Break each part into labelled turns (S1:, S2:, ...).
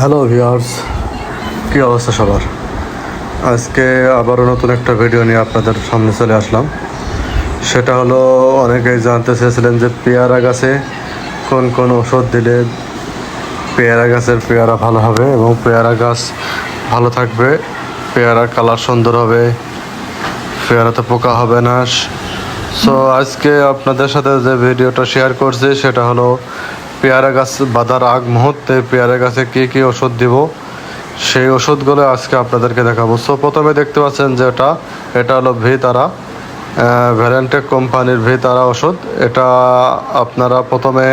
S1: Hello viewers কী অবস্থা সবার? আজকে আবারও নতুন একটা ভিডিও নিয়ে আপনাদের সামনে চলে আসলাম। সেটা হলো, অনেকেই জানতে চেয়েছিলেন যে পেয়ারা গাছে কোন কোন ওষুধ দিলে পেয়ারা গাছের পেয়ারা ভালো হবে এবং পেয়ারা গাছ ভালো থাকবে, পেয়ারা কালার সুন্দর হবে পেয়ারাতে পোকা হবে না। সো আজকে আপনাদের সাথে যে ভিডিওটা শেয়ার করছি, সেটা হলো পেয়ারা গাছ বাঁধার আগ মুহূর্তে পেয়ারা গাছে কী কী ওষুধ দিব? সেই ওষুধগুলো আজকে আপনাদেরকে দেখাবো। সো প্রথমে দেখতে পাচ্ছেন যে এটা এটা হলো ভি তারা ভ্যালেন্টেক কোম্পানির ভি তারা ওষুধ। এটা আপনারা প্রথমে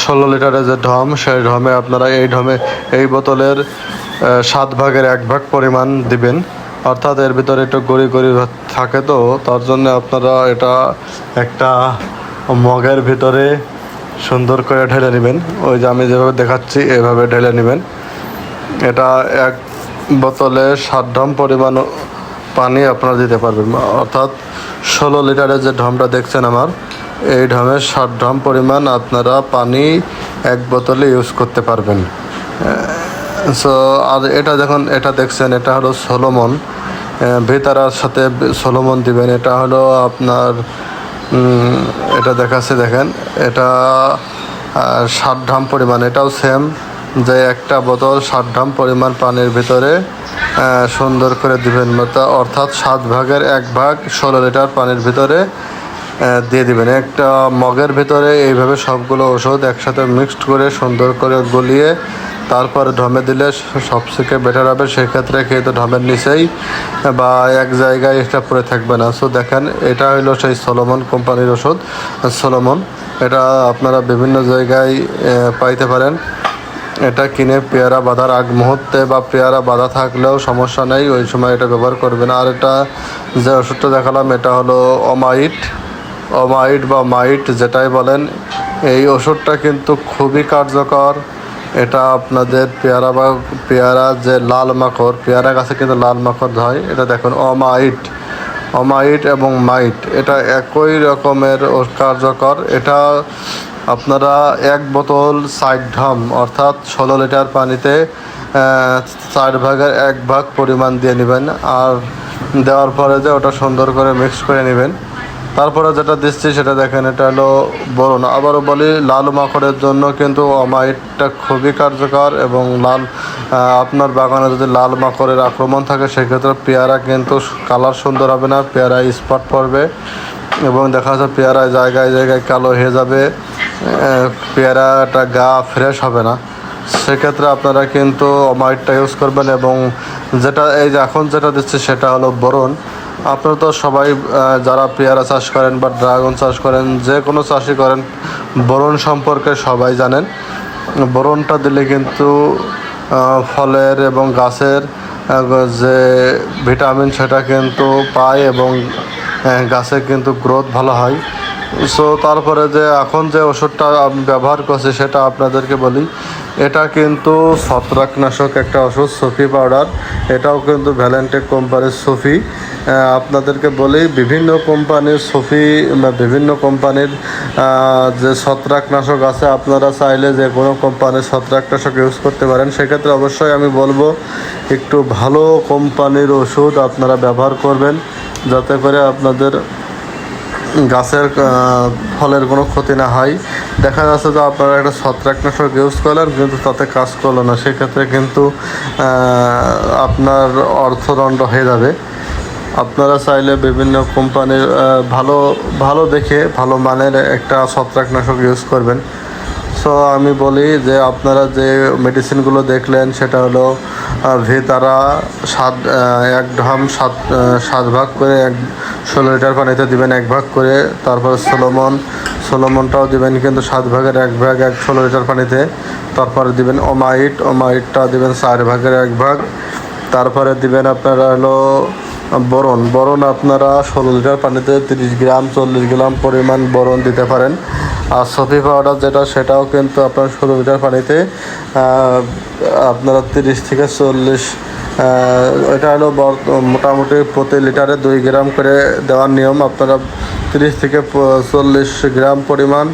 S1: ষোলো লিটারের যে ঢম, সেই ঢমে আপনারা এই ঢমে এই বোতলের সাত ভাগের এক ভাগ পরিমাণ দিবেন। অর্থাৎ এর ভিতরে একটু গড়ি গড়ি থাকে তো, তার জন্য আপনারা এটা একটা মগের ভিতরে সুন্দর করে ঢেলে নেবেন। ওই যে আমি যেভাবে দেখাচ্ছি, এভাবে ঢেলে নেবেন। এটা এক বোতলে সাত ঢম পরিমাণ পানি আপনারা দিতে পারবেন। অর্থাৎ ষোলো লিটারের যে ঢমটা দেখছেন আমার, এই ঢমের ষাট ঢম পরিমাণ আপনারা পানি এক বোতলে ইউজ করতে পারবেন। সো আর এটা দেখুন, এটা দেখছেন, এটা হলো সোলোমন ভেতারার সাথে সোলোমন দিবেন। এটা হলো আপনার এটা দেখাচ্ছে, দেখেন। এটা ষাট ঢাম পরিমাণ, এটাও সেম যে একটা বোতল ষাট ঢাম পরিমাণ পানির ভিতরে সুন্দর করে দিবেন। অর্থাৎ সাত ভাগের এক ভাগ ষোলো লিটার পানির ভিতরে দিয়ে দিবেন। একটা মগের ভিতরে এইভাবে সবগুলো ওষুধ একসাথে মিক্সড করে সুন্দর করে গলিয়ে তারপরে ঢমে দিলে সব থেকে বেটার হবে। সেক্ষেত্রে কিন্তু ঢমের নিচেই বা এক জায়গায় এটা পড়ে থাকবে না। সো দেখেন, এটা হলো সেই সলোমন কোম্পানির ওষুধ। সলোমন এটা আপনারা বিভিন্ন জায়গায় পাইতে পারেন। এটা কিনে পেয়ারা বাঁধার আগ মুহূর্তে বা পেয়ারা বাঁধা থাকলেও সমস্যা নেই, ওই সময় এটা ব্যবহার করবেন। আর এটা যে ওষুধটা দেখালাম, এটা হলো অমাইট অমাইট বা মাইট যেটাই বলেন, এই ওষুধটা কিন্তু খুবই কার্যকর। এটা আপনাদের পেয়ারা বা পেয়ারা যে লাল মাকড় পেয়ারা গাছে কিন্তু লাল মাকড় হয়। এটা দেখুন, অমাইট অমাইট এবং মাইট। এটা একই রকমের কার্যকর। এটা আপনারা এক বোতল সাইড ঢাম, অর্থাৎ ষোলো লিটার পানিতে চার ভাগের এক ভাগ পরিমাণ দিয়ে নেবেন। আর দেওয়ার পরে যে ওটা সুন্দর করে মিক্স করে নেবেন। তারপরে যেটা দিচ্ছি সেটা দেখেন, এটা হলো বরুণ। আবারও বলি, লাল মাকড়ের জন্য কিন্তু অমাইটটা খুবই কার্যকর এবং লাল আপনার বাগানে যদি লাল মাকড়ের আক্রমণ থাকে, সেক্ষেত্রে পেয়ারা কিন্তু কালার সুন্দর হবে না পেয়ারা স্পট পড়বে এবং দেখা যাচ্ছে পেয়ারা জায়গায় জায়গায় কালো হয়ে যাবে পেয়ারাটা গা ফ্রেশ হবে না। সেক্ষেত্রে আপনারা কিন্তু অমাইটটা ইউজ করবেন এবং যেটা, এই যে এখন যেটা দিচ্ছে সেটা হলো বোরন আপনারা তো সবাই যারা পেয়ারা চাষ করেন বা ড্রাগন চাষ করেন, যে কোনো চাষই করেন বরণ সম্পর্কে সবাই জানেন। বরণটা দিলে কিন্তু ফলের এবং গাছের যে ভিটামিন সেটা কিন্তু পায় এবং গাছের কিন্তু গ্রোথ ভালো হয়। সো তারপরে যে এখন যে ওষুধটা ব্যবহার করছি, সেটা আপনাদেরকে বলি। এটা কিন্তু ছত্রাকনাশক একটা ওষুধ, সফি পাউডার। এটাও কিন্তু ভ্যালেন্টেক কোম্পানির সফি। আপনাদেরকে বলি, বিভিন্ন কোম্পানির সফি বিভিন্ন কোম্পানির যে ছত্রাকনাশক আছে, আপনারা চাইলে যে কোনো কোম্পানির ছত্রাকনাশক ইউজ করতে পারেন। সেক্ষেত্রে অবশ্যই আমি বলব, একটু ভালো কোম্পানির ওষুধ আপনারা ব্যবহার করবেন, যাতে করে আপনাদের গাছের ফলের কোনো ক্ষতি না হয়। দেখা যাচ্ছে যে আপনারা একটা ছত্রাকনাশক ইউজ করলেন, কিন্তু তাতে কাজ করল না। সেক্ষেত্রে কিন্তু আপনার অর্থদণ্ড হয়ে যাবে। আপনারা চাইলে বিভিন্ন কোম্পানির ভালো ভালো দেখে, ভালো মানের একটা ছত্রাকনাশক ইউজ করবেন। সো আমি বলি যে আপনারা যে মেডিসিনগুলো দেখলেন, সেটা হলো ভেতারা সাত এক ঢাম সাত সাত ভাগ করে এক, ষোলো লিটার পানিতে দিবেন এক ভাগ করে। তারপর সোলোমন, সোলোমনটাও দিবেন কিন্তু সাত ভাগের এক ভাগ, এক ষোলো লিটার পানিতে। তারপরে দিবেন ওমাইট ওমাইটটা দিবেন চার ভাগের এক ভাগ। তারপরে দিবেন আপনারা হলো বরণ বরণ আপনারা ষোলো লিটার পানিতে তিরিশ গ্রাম, চল্লিশ গ্রাম পরিমাণ বরণ দিতে পারেন। আর সফি পাউডার যেটা, সেটাও কিন্তু আপনার ষোলো লিটার পানিতে আপনারা তিরিশ থেকে চল্লিশ এটা হলো মোটামুটি প্রতি লিটারে দুই গ্রাম করে দেওয়ার নিয়ম। আপনারা তিরিশ থেকে চল্লিশ গ্রাম পরিমাণ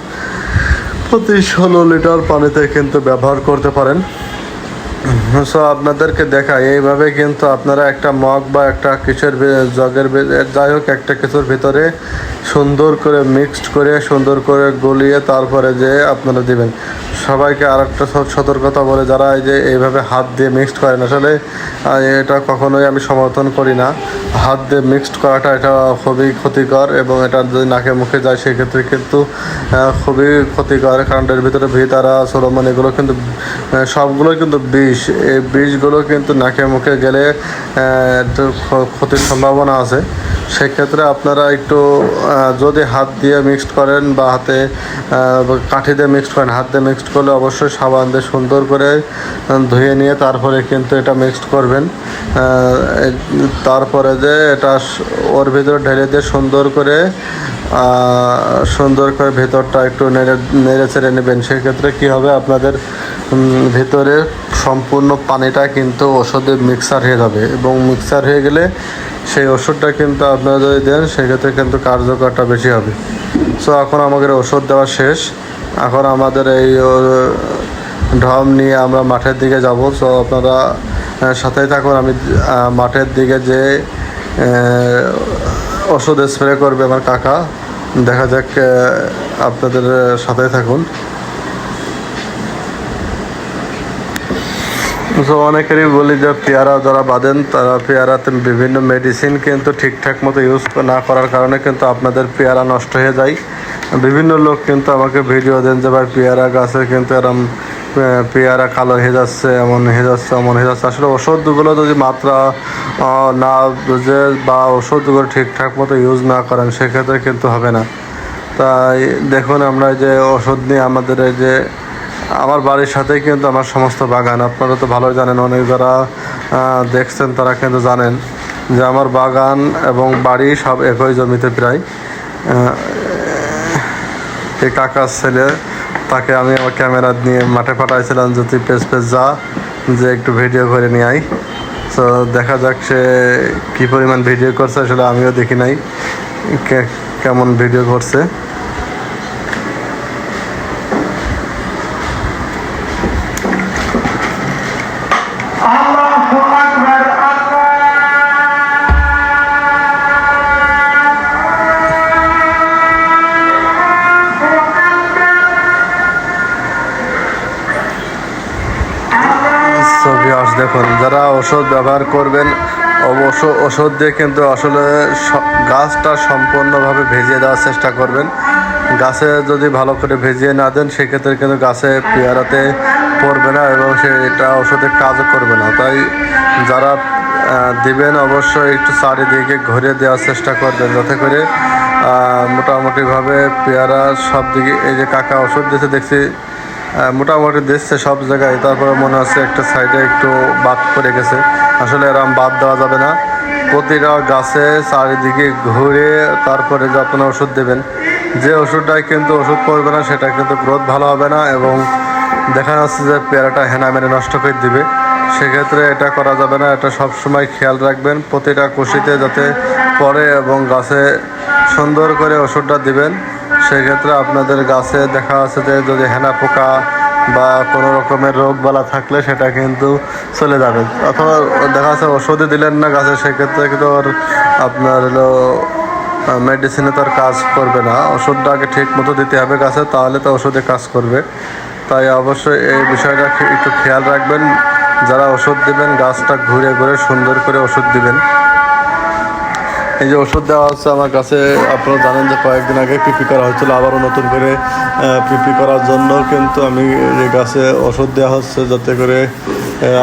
S1: প্রতি ষোলো লিটার পানিতে কিন্তু ব্যবহার করতে পারেন। সো আপনাদেরকে দেখাই, এইভাবে কিন্তু আপনারা একটা মগ বা একটা কিছুর জগের যাই হোক, একটা কিছুর ভিতরে সুন্দর করে মিক্সড করে, সুন্দর করে গলিয়ে তারপরে যে আপনারা দিবেন। সবাইকে আর একটা সতর্কতা বলে যারা এই যে এইভাবে হাত দিয়ে মিক্সড করেন, আসলে এটা কখনোই আমি সমর্থন করি না। হাত দিয়ে মিক্সড করাটা এটা খুবই ক্ষতিকর এবং এটা যদি নাকে মুখে যায়, সেক্ষেত্রে কিন্তু খুবই ক্ষতিকর। কারণ এর ভিতরে ভিতারা সোলমন, এগুলো কিন্তু সবগুলোই কিন্তু বিষ। এই বিষগুলো কিন্তু নাকে মুখে গেলে একটু ক্ষতির সম্ভাবনা আছে। সেক্ষেত্রে আপনারা একটু যদি হাত দিয়ে মিক্সড করেন বা হাতে কাঠি দিয়ে মিক্সড করেন, হাত দিয়ে মিক্সড করলে অবশ্যই সাবান দিয়ে সুন্দর করে ধুয়ে নিয়ে তারপরে কিন্তু এটা মিক্সড করবেন। তারপরে যে এটা ওর ভিতরে ঢেলে দিয়ে সুন্দর করে সুন্দর করে ভেতরটা একটু নেড়ে নেড়ে চেড়ে নেবেন। সেক্ষেত্রে কী হবে? আপনাদের ভিতরে সম্পূর্ণ পানিটা কিন্তু ওষুধে মিক্সার হয়ে যাবে এবং মিক্সার হয়ে গেলে সেই ওষুধটা কিন্তু আপনারা যদি দেন, সেক্ষেত্রে কিন্তু কার্যকরটা বেশি হবে। সো এখন আমাদের ওষুধ দেওয়া শেষ। এখন আমাদের এই ঢম নিয়ে আমরা মাঠের দিকে যাব। সো আপনারা সাথেই থাকুন। আমি মাঠের দিকে যে ওষুধ স্প্রে করবে আমার কাকা, দেখা যাক আপনাদের সাথেই থাকুন। অনেকেরই বলি যে পেয়ারা যারা বাঁধেন তারা পেয়ারাতে বিভিন্ন মেডিসিন কিন্তু ঠিকঠাক মতো ইউজ না করার কারণে কিন্তু আপনাদের পেয়ারা নষ্ট হয়ে যায়। বিভিন্ন লোক কিন্তু আমাকে ভিডিও দেন যে, ভাই, পেয়ারা গাছে কিন্তু এরম পেয়ারা কালো হয়ে যাচ্ছে, এমন হয়ে যাচ্ছে, এমন হয়ে যাচ্ছে। আসলে ওষুধগুলো যদি মাত্রা না বুঝে বা ওষুধগুলো ঠিকঠাক মতো ইউজ না করেন, সেক্ষেত্রে কিন্তু হবে না। তাই দেখুন আমরা যে ওষুধ নিয়ে আমাদের এই যে আমার বাড়ির সাথেই কিন্তু আমার সমস্ত বাগান। আপনারা তো ভালোই জানেন, অনেক যারা দেখছেন তারা কিন্তু জানেন যে আমার বাগান এবং বাড়ি সব একই জমিতে প্রায়। এই কাকার ছেলে, তাকে আমি আমার ক্যামেরা নিয়ে মাঠে পাঠাইছিলাম যে তুই পেজ পেজ যা, যে একটু ভিডিও করে নিয়ে আই তো দেখা যাক সে কী পরিমাণ ভিডিও করছে, আসলে আমিও দেখি নাই কেমন ভিডিও করছে। দেখুন যারা ওষুধ ব্যবহার করবেন, অবশ্য ওষুধ দিয়ে কিন্তু আসলে গাছটা সম্পূর্ণভাবে ভেজিয়ে দেওয়ার চেষ্টা করবেন। গাছে যদি ভালো করে ভেজিয়ে না দেন, সেক্ষেত্রে কিন্তু গাছে পেয়ারাতে পড়বে না এবং সেটা ওষুধের কাজও করবে না। তাই যারা দিবেন অবশ্যই একটু চারিদিকে ঘুরে দেওয়ার চেষ্টা করবেন যাতে করে মোটামুটিভাবে পেয়ারা সব দিকে এই যে কাকা ওষুধ দিতে দেখছি মোটামুটি দেখছে সব জায়গায়। তারপরে মনে হচ্ছে একটা সাইডে একটু বাদ পড়ে গেছে। আসলে এরম বাদ দেওয়া যাবে না। প্রতিটা গাছে চারিদিকে ঘুরে তারপরে যে আপনারা ওষুধ দেবেন। যে ওষুধটাই কিন্তু ওষুধ পড়বে না, সেটা কিন্তু গ্রোথ ভালো হবে না এবং দেখা যাচ্ছে যে পেয়ারাটা হেনা মেনে নষ্ট করে দিবে। সেক্ষেত্রে এটা করা যাবে না। এটা সবসময় খেয়াল রাখবেন। প্রতিটা কুশিতে যাতে পড়ে এবং গাছে সুন্দর করে ওষুধটা দিবেন। সেক্ষেত্রে আপনাদের গাছে দেখা আছে যে যদি হেনা পোকা বা কোনো রকমের রোগ বালা থাকলে সেটা কিন্তু চলে যাবে। অথবা দেখা যাচ্ছে ওষুধে দিলেন না গাছে, সেক্ষেত্রে কিন্তু আপনার হলো মেডিসিনে তো আর কাজ করবে না। ওষুধটা আগে ঠিক মতো দিতে হবে গাছে, তাহলে তো ওষুধে কাজ করবে। তাই অবশ্যই এই বিষয়টা একটু খেয়াল রাখবেন। যারা ওষুধ দিবেন, গাছটা ঘুরে ঘুরে সুন্দর করে ওষুধ দিবেন। এই যে ওষুধ দেওয়া হচ্ছে আমার কাছে, আপনারা জানেন যে কয়েকদিন আগে পিপি করা হচ্ছিল আবারও নতুন করে পিপি করার জন্য কিন্তু আমি যে গাছে ওষুধ দেওয়া হচ্ছে যাতে করে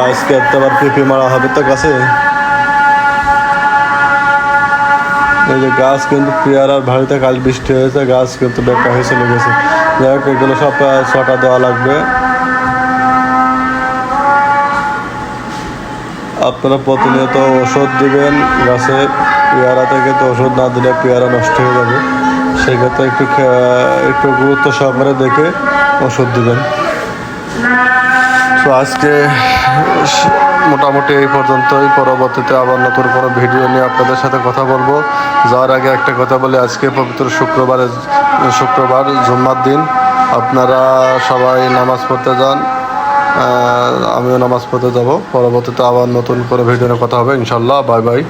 S1: আজকে একটা পিপি মারা হবে। তো গাছে, এই যে গাছ কিন্তু পেয়ারার ভারিতে কাল বৃষ্টি হয়েছে, গাছ কিন্তু বেকা হয়ে চলে গেছে। যাই হোক, এগুলো সব ছটা দেওয়া লাগবে। আপনারা প্রতিনিয়ত ওষুধ দিবেন গাছে। পেয়ারাতে কিন্তু ওষুধ না দিলে পেয়ারা নষ্ট হয়ে যাবে। সেক্ষেত্রে একটু একটু গুরুত্ব সহকারে দেখে ওষুধ দিবেন। তো আজকে মোটামুটি এই পর্যন্তই। পরবর্তীতে আবার নতুন কোনো ভিডিও নিয়ে আপনাদের সাথে কথা বলব। যাওয়ার আগে একটা কথা বলি, আজকে পবিত্র শুক্রবারে, শুক্রবার জুম্মার দিন। আপনারা সবাই নামাজ পড়তে যান। আমিও নামাজ পড়তে যাব। পরবর্তীতে আবার নতুন করে ভিডিও নিয়ে কথা হবে। ইনশাল্লাহ, বাই বাই।